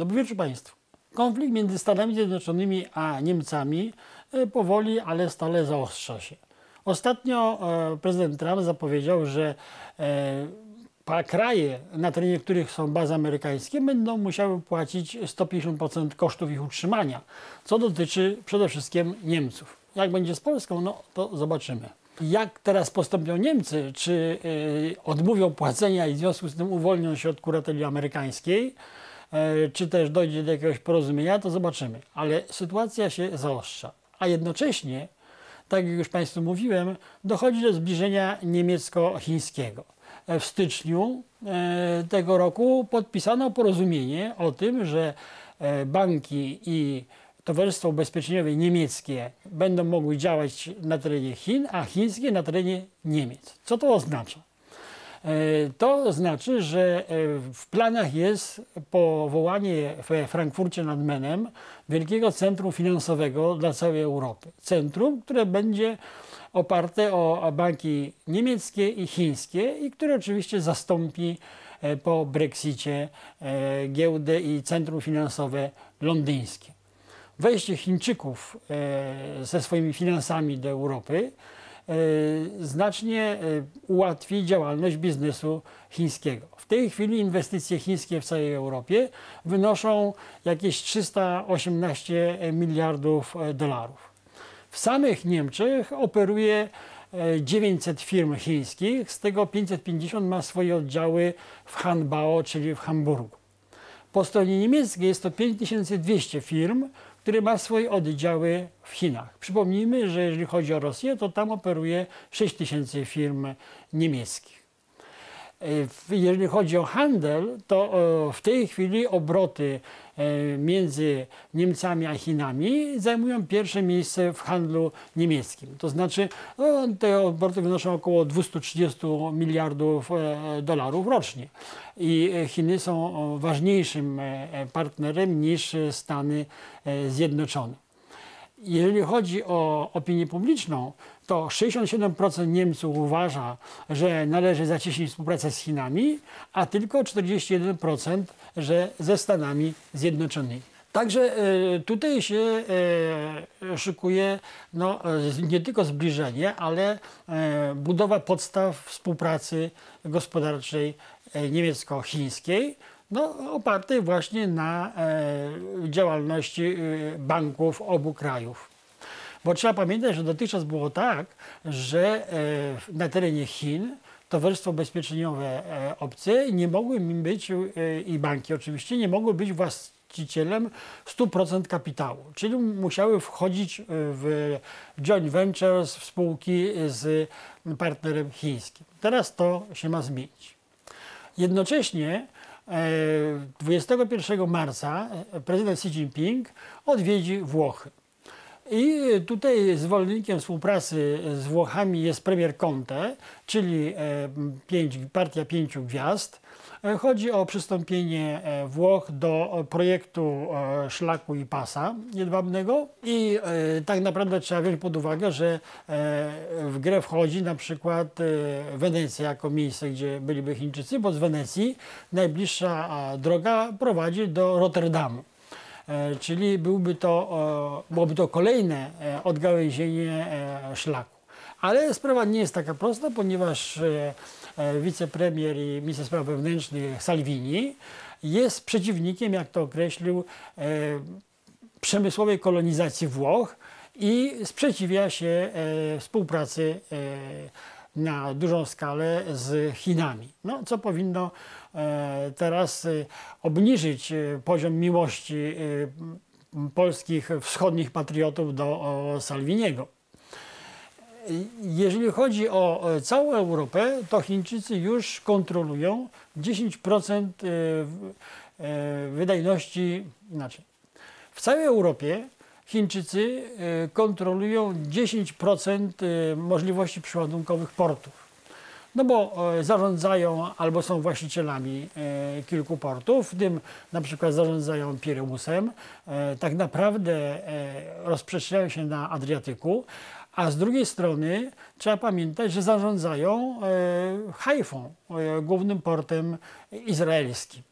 Dobry Państwu. Konflikt między Stanami Zjednoczonymi a Niemcami e, powoli, ale stale zaostrza się. Ostatnio e, prezydent Trump zapowiedział, że e, kraje, na terenie których są bazy amerykańskie, będą musiały płacić 150% kosztów ich utrzymania, co dotyczy przede wszystkim Niemców. Jak będzie z Polską, no to zobaczymy. Jak teraz postąpią Niemcy? Czy odmówią płacenia i w związku z tym uwolnią się od kurateli amerykańskiej? E, czy też dojdzie do jakiegoś porozumienia, to zobaczymy. Ale sytuacja się zaostrza. A jednocześnie, tak jak już Państwu mówiłem, dochodzi do zbliżenia niemiecko-chińskiego. E, w styczniu e, tego roku podpisano porozumienie o tym, że banki i Towarzystwo Ubezpieczeniowe niemieckie będą mogły działać na terenie Chin, a chińskie na terenie Niemiec. Co to oznacza? E, to znaczy, że e, w planach jest powołanie w Frankfurcie nad Menem wielkiego centrum finansowego dla całej Europy. Centrum, które będzie oparte o banki niemieckie i chińskie i które oczywiście zastąpi e, po Brexicie giełdę i centrum finansowe londyńskie. Wejście Chińczyków ze swoimi finansami do Europy znacznie e, ułatwi działalność biznesu chińskiego. W tej chwili inwestycje chińskie w całej Europie wynoszą jakieś 318 miliardów e, dolarów. W samych Niemczech operuje 900 firm chińskich, z tego 550 ma swoje oddziały w Hanbao, czyli w Hamburgu. Po stronie niemieckiej jest to 5200 firm, który ma swoje oddziały w Chinach. Przypomnijmy, że jeżeli chodzi o Rosję, to tam operuje 6 tysięcy firm niemieckich. E, jeżeli chodzi o handel, to e, w tej chwili obroty e, między Niemcami a Chinami zajmują pierwsze miejsce w handlu niemieckim. To znaczy no, te obroty wynoszą około 230 miliardów dolarów rocznie. I Chiny są ważniejszym partnerem niż Stany Zjednoczone. Jeżeli chodzi o opinię publiczną, to 67% Niemców uważa, że należy zacieśnić współpracę z Chinami, a tylko 41% że ze Stanami Zjednoczonymi. Także e, tutaj się e, szykuje no, nie tylko zbliżenie, ale e, budowa podstaw współpracy gospodarczej niemiecko-chińskiej, no, opartej właśnie na działalności banków obu krajów. Bo trzeba pamiętać, że dotychczas było tak, że e, na terenie Chin towarzystwo ubezpieczeniowe e, obce nie mogły być e, i banki oczywiście nie mogły być właścicielem 100% kapitału, czyli musiały wchodzić w joint ventures, w spółki z partnerem chińskim. Teraz to się ma zmienić. Jednocześnie 21 marca prezydent Xi Jinping odwiedzi Włochy. I tutaj zwolennikiem współpracy z Włochami jest premier Conte, czyli e, pięć, partia pięciu gwiazd. E, chodzi o przystąpienie e, Włoch do projektu szlaku i pasa jedwabnego i tak naprawdę trzeba wziąć pod uwagę, że w grę wchodzi na przykład Wenecja jako miejsce, gdzie byliby Chińczycy, bo z Wenecji najbliższa droga prowadzi do Rotterdamu. E, czyli byłby to, byłoby to kolejne e, odgałęzienie e, szlaku. Ale sprawa nie jest taka prosta, ponieważ wicepremier i minister spraw wewnętrznych Salvini jest przeciwnikiem, jak to określił, przemysłowej kolonizacji Włoch i sprzeciwia się współpracy na dużą skalę z Chinami. No, co powinno e, teraz e, obniżyć e, poziom miłości polskich wschodnich patriotów do Salviniego. Jeżeli chodzi o całą Europę, to Chińczycy już kontrolują 10% wydajności, znaczy w całej Europie Chińczycy e, kontrolują 10% e, możliwości przeładunkowych portów. No bo e, zarządzają albo są właścicielami kilku portów, w tym na przykład zarządzają Pireusem, tak naprawdę rozprzestrzeniają się na Adriatyku, a z drugiej strony trzeba pamiętać, że zarządzają Haifą, głównym portem izraelskim.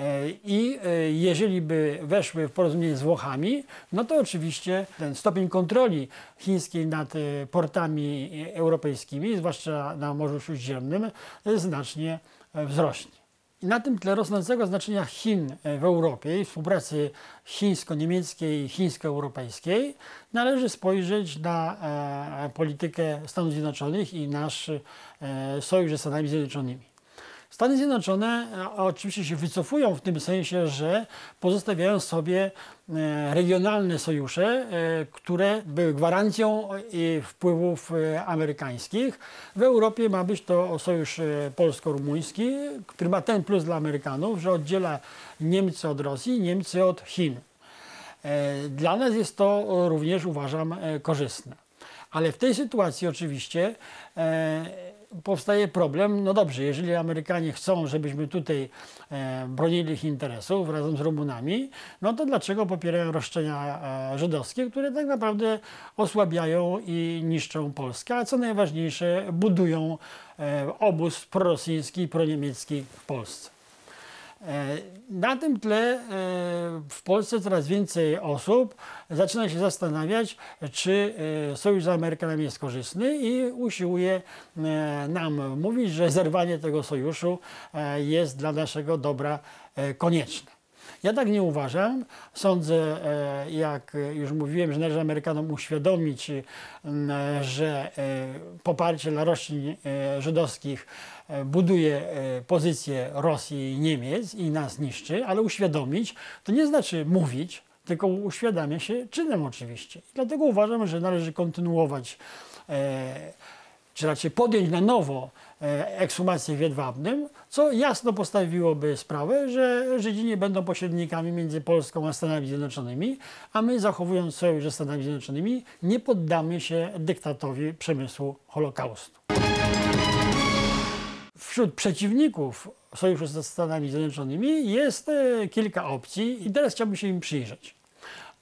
E, I e, jeżeli by weszły w porozumienie z Włochami, no to oczywiście ten stopień kontroli chińskiej nad e, portami europejskimi, zwłaszcza na Morzu Śródziemnym, znacznie wzrośnie. I na tym tle rosnącego znaczenia Chin w Europie i współpracy chińsko-niemieckiej i chińsko-europejskiej należy spojrzeć na politykę Stanów Zjednoczonych i nasz sojusz ze Stanami Zjednoczonymi. Stany Zjednoczone e, oczywiście się wycofują w tym sensie, że pozostawiają sobie e, regionalne sojusze, e, które były gwarancją wpływów amerykańskich. W Europie ma być to sojusz polsko-rumuński, który ma ten plus dla Amerykanów, że oddziela Niemcy od Rosji, Niemcy od Chin. Dla nas jest to również, uważam, korzystne. Ale w tej sytuacji oczywiście powstaje problem, no dobrze, jeżeli Amerykanie chcą, żebyśmy tutaj e, bronili ich interesów razem z Rumunami, no to dlaczego popierają roszczenia e, żydowskie, które tak naprawdę osłabiają i niszczą Polskę, a co najważniejsze budują e, obóz prorosyjski proniemiecki w Polsce. E, na tym tle e, w Polsce coraz więcej osób zaczyna się zastanawiać, czy e, sojusz z Amerykanami jest korzystny i usiłuje nam mówić, że zerwanie tego sojuszu jest dla naszego dobra konieczne. Ja tak nie uważam. Sądzę, jak już mówiłem, że należy Amerykanom uświadomić, że poparcie dla roszczeń żydowskich buduje e, pozycję Rosji i Niemiec i nas niszczy, ale uświadomić to nie znaczy mówić, tylko uświadamia się czynem oczywiście. Dlatego uważam, że należy kontynuować, e, czy raczej podjąć na nowo e, ekshumację w Jedwabnym, co jasno postawiłoby sprawę, że Żydzi nie będą pośrednikami między Polską a Stanami Zjednoczonymi, a my zachowując sojusz ze Stanami Zjednoczonymi nie poddamy się dyktatowi przemysłu Holokaustu. Wśród przeciwników sojuszu ze Stanami Zjednoczonymi jest e, kilka opcji i teraz chciałbym się im przyjrzeć.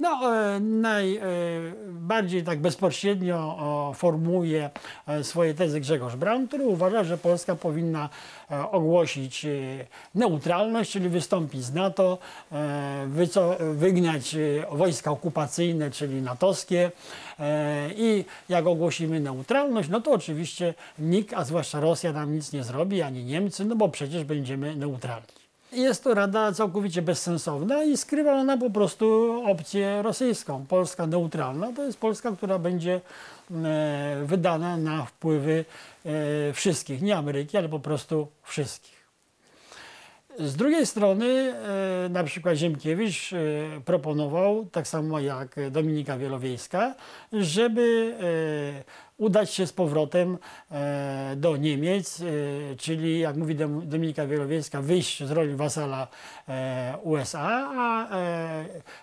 No, e, najbardziej tak bezpośrednio formułuje e, swoje tezy Grzegorz Braun, który uważa, że Polska powinna e, ogłosić neutralność, czyli wystąpić z NATO, wygnać wojska okupacyjne, czyli natowskie i jak ogłosimy neutralność, no to oczywiście nikt, a zwłaszcza Rosja nam nic nie zrobi, ani Niemcy, no bo przecież będziemy neutralni. Jest to rada całkowicie bezsensowna i skrywa ona po prostu opcję rosyjską. Polska neutralna to jest Polska, która będzie e, wydana na wpływy e, wszystkich, nie Ameryki, ale po prostu wszystkich. Z drugiej strony e, na przykład Ziemkiewicz proponował, tak samo jak Dominika Wielowiejska, żeby udać się z powrotem e, do Niemiec, e, czyli jak mówi Dominika Wielowiejska, wyjść z roli wasala e, USA, a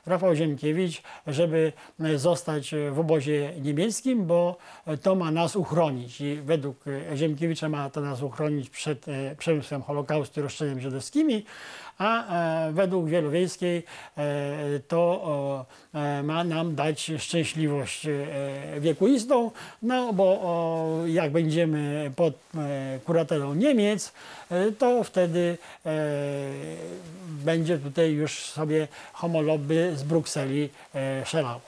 Rafał Ziemkiewicz, żeby zostać w obozie niemieckim, bo to ma nas uchronić. I według Ziemkiewicza ma to nas uchronić przed przemysłem Holokaustu i roszczeniem żydowskimi, a według Wielowiejskiej to ma nam dać szczęśliwość wiekuistą, no bo o, jak będziemy pod e, kuratelą Niemiec, e, to wtedy e, będzie tutaj już sobie homolobby z Brukseli e.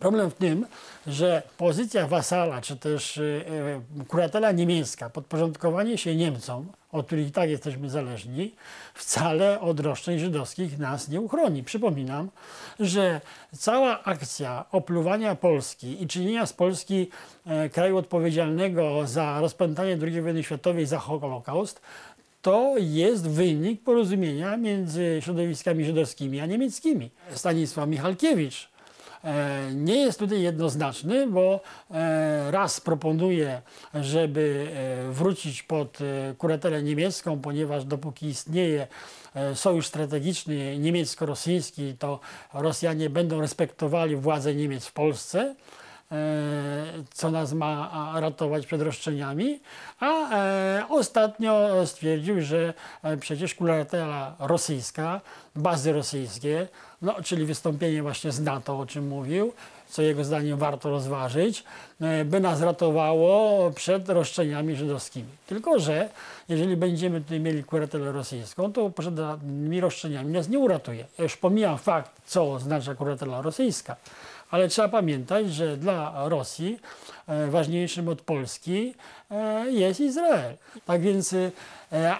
Problem w tym, że pozycja wasala, czy też e, e, kuratela niemiecka, podporządkowanie się Niemcom, od których i tak jesteśmy zależni, wcale od roszczeń żydowskich nas nie uchroni. Przypominam, że cała akcja opluwania Polski i czynienia z Polski e, kraju odpowiedzialnego za rozpętanie II wojny światowej, za Holokaust, to jest wynik porozumienia między środowiskami żydowskimi a niemieckimi. Stanisław Michalkiewicz nie jest tutaj jednoznaczny, bo e, raz proponuje, żeby e, wrócić pod kuratelę niemiecką, ponieważ dopóki istnieje sojusz strategiczny niemiecko-rosyjski, to Rosjanie będą respektowali władzę Niemiec w Polsce. Co nas ma ratować przed roszczeniami, a ostatnio stwierdził, że przecież kulatela rosyjska, bazy rosyjskie, no, czyli wystąpienie właśnie z NATO, o czym mówił, co jego zdaniem warto rozważyć, e, by nas ratowało przed roszczeniami żydowskimi. Tylko, że jeżeli będziemy tutaj mieli kuretelę rosyjską, to przed tymi roszczeniami nas nie uratuje. Ja już pomijam fakt, co oznacza kuretela rosyjska, ale trzeba pamiętać, że dla Rosji e, ważniejszym od Polski e, jest Izrael. Tak więc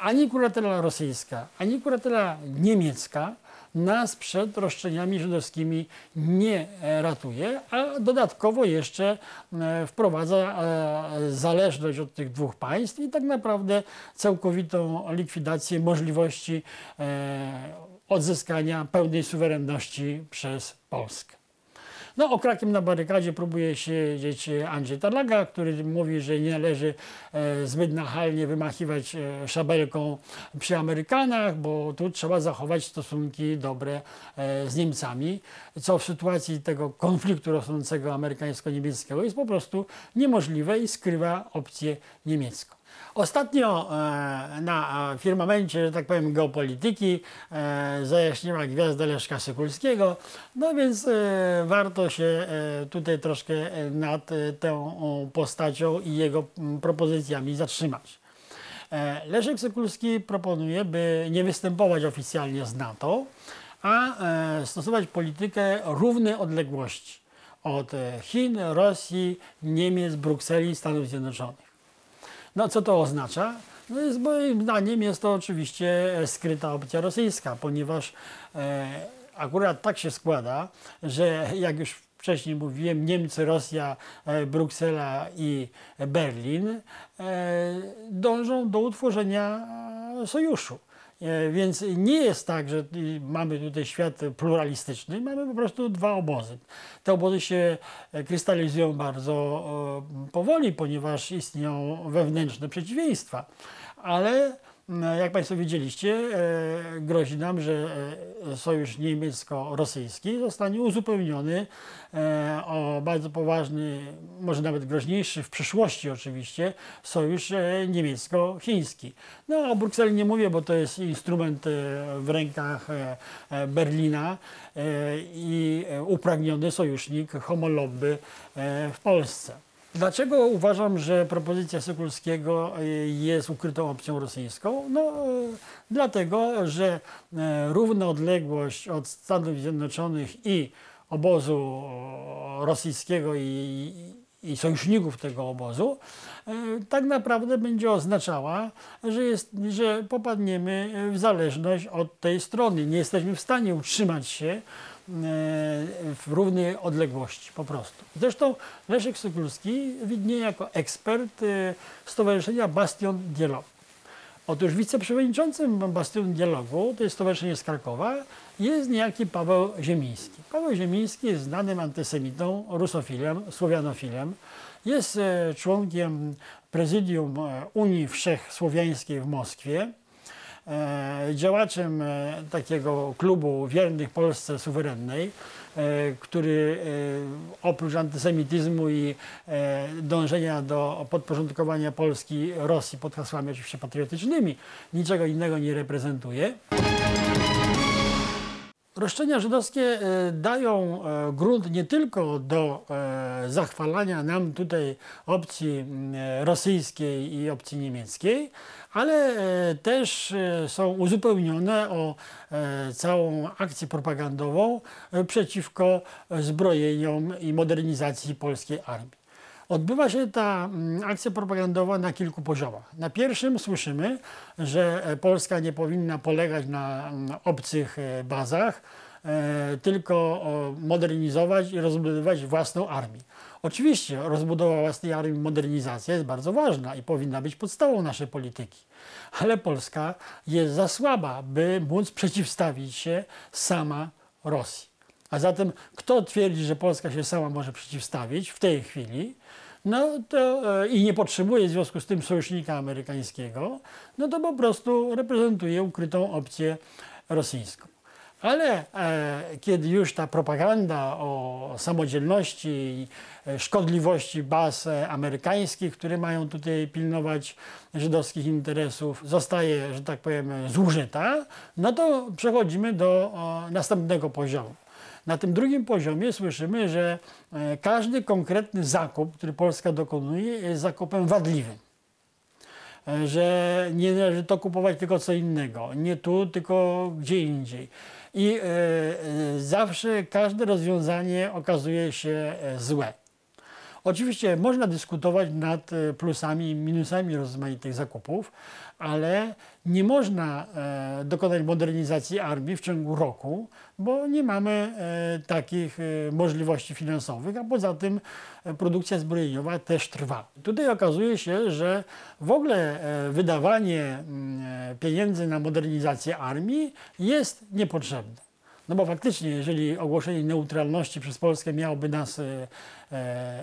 ani kuratela rosyjska, ani kuratela niemiecka nas przed roszczeniami żydowskimi nie ratuje, a dodatkowo jeszcze e, wprowadza e, zależność od tych dwóch państw i tak naprawdę całkowitą likwidację możliwości e, odzyskania pełnej suwerenności przez Polskę. No, okrakiem na barykadzie próbuje siedzieć Andrzej Tarlaga, który mówi, że nie należy e, zbyt nachalnie wymachiwać e, szabelką przy Amerykanach, bo tu trzeba zachować stosunki dobre e, z Niemcami, co w sytuacji tego konfliktu rosnącego amerykańsko-niemieckiego jest po prostu niemożliwe i skrywa opcję niemiecką. Ostatnio e, na firmamencie, że tak powiem, geopolityki e, zajaśniła gwiazda Leszka Sykulskiego, no więc e, warto się tutaj troszkę nad tą postacią i jego propozycjami zatrzymać. Leszek Sykulski proponuje, by nie występować oficjalnie z NATO, a stosować politykę równej odległości od Chin, Rosji, Niemiec, Brukseli i Stanów Zjednoczonych. No co to oznacza? No jest, moim zdaniem jest to oczywiście skryta opcja rosyjska, ponieważ e, akurat tak się składa, że jak już wcześniej mówiłem, Niemcy, Rosja, e, Bruksela i Berlin e, dążą do utworzenia sojuszu. E, więc nie jest tak, że mamy tutaj świat pluralistyczny, mamy po prostu dwa obozy. Te obozy się e, krystalizują bardzo powoli, ponieważ istnieją wewnętrzne przeciwieństwa, ale jak Państwo widzieliście, e, grozi nam, że e, sojusz niemiecko-rosyjski zostanie uzupełniony e, o bardzo poważny, może nawet groźniejszy w przyszłości oczywiście, sojusz niemiecko-chiński. No o Brukseli nie mówię, bo to jest instrument w rękach Berlina i upragniony sojusznik homolobby w Polsce. Dlaczego uważam, że propozycja Sokulskiego e, jest ukrytą opcją rosyjską? No, e, dlatego, że e, równa odległość od Stanów Zjednoczonych i obozu rosyjskiego i, i sojuszników tego obozu, tak naprawdę będzie oznaczała, że, jest, że popadniemy w zależność od tej strony. Nie jesteśmy w stanie utrzymać się w równej odległości po prostu. Zresztą Leszek Sokulski widnieje jako ekspert e, Stowarzyszenia Bastion Dialogu. Otóż wiceprzewodniczącym Bastion Dialogu, to jest Stowarzyszenie z Krakowa, jest niejaki Paweł Ziemiński. Paweł Ziemiński jest znanym antysemitą, rusofilem, słowianofilem. Jest e, członkiem prezydium e, Unii Wszechsłowiańskiej w Moskwie. E, działaczem e, takiego klubu wiernych Polsce suwerennej, e, który oprócz antysemityzmu i dążenia do podporządkowania Polski Rosji pod hasłami oczywiście patriotycznymi, niczego innego nie reprezentuje. Roszczenia żydowskie dają grunt nie tylko do zachwalania nam tutaj opcji rosyjskiej i opcji niemieckiej, ale e, też e, są uzupełnione o e, całą akcję propagandową przeciwko zbrojeniom i modernizacji polskiej armii. Odbywa się ta mm, akcja propagandowa na kilku poziomach. Na pierwszym słyszymy, że Polska nie powinna polegać na mm, obcych bazach, tylko modernizować i rozbudowywać własną armię. Oczywiście rozbudowa własnej armii, modernizacja jest bardzo ważna i powinna być podstawą naszej polityki. Ale Polska jest za słaba, by móc przeciwstawić się sama Rosji. A zatem kto twierdzi, że Polska się sama może przeciwstawić w tej chwili, no to e, i nie potrzebuje w związku z tym sojusznika amerykańskiego, no to po prostu reprezentuje ukrytą opcję rosyjską. Ale e, kiedy już ta propaganda o samodzielności i e, szkodliwości baz e, amerykańskich, które mają tutaj pilnować żydowskich interesów, zostaje, że tak powiem, zużyta, no to przechodzimy do o, następnego poziomu. Na tym drugim poziomie słyszymy, że e, każdy konkretny zakup, który Polska dokonuje, jest zakupem wadliwym. E, Że nie należy to kupować tylko co innego, nie tu, tylko gdzie indziej. I e, zawsze każde rozwiązanie okazuje się złe. Oczywiście można dyskutować nad e, plusami i minusami rozmaitych zakupów, ale nie można e, dokonać modernizacji armii w ciągu roku, bo nie mamy e, takich możliwości finansowych, a poza tym produkcja zbrojeniowa też trwa. Tutaj okazuje się, że w ogóle wydawanie mm, pieniędzy na modernizację armii jest niepotrzebne. No bo faktycznie, jeżeli ogłoszenie neutralności przez Polskę miałoby nas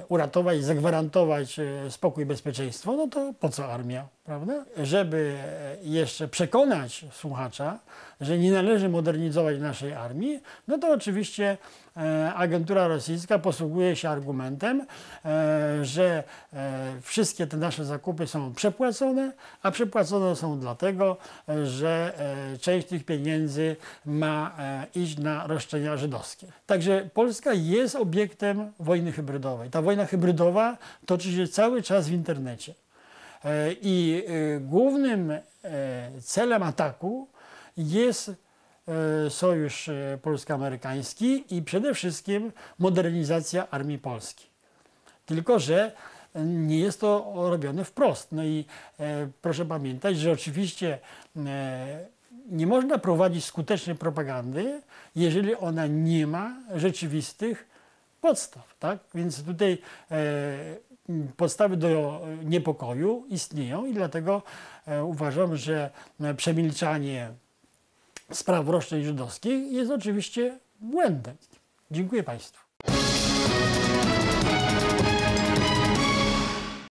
uratować, zagwarantować e, spokój i bezpieczeństwo, no to po co armia, prawda? Żeby e, jeszcze przekonać słuchacza, że nie należy modernizować naszej armii, no to oczywiście e, agentura rosyjska posługuje się argumentem, e, że e, wszystkie te nasze zakupy są przepłacone, a przepłacone są dlatego, e, że e, część tych pieniędzy ma e, iść na roszczenia żydowskie. Także Polska jest obiektem wojny hybrydowej. Ta wojna hybrydowa toczy się cały czas w internecie. E, I e, głównym e, celem ataku jest sojusz polsko-amerykański i przede wszystkim modernizacja armii polskiej. Tylko, że nie jest to robione wprost. No i proszę pamiętać, że oczywiście nie można prowadzić skutecznej propagandy, jeżeli ona nie ma rzeczywistych podstaw. Tak? Więc tutaj e, podstawy do niepokoju istnieją i dlatego e, uważam, że e, przemilczanie spraw roszczeń żydowskich jest oczywiście błędem. Dziękuję Państwu.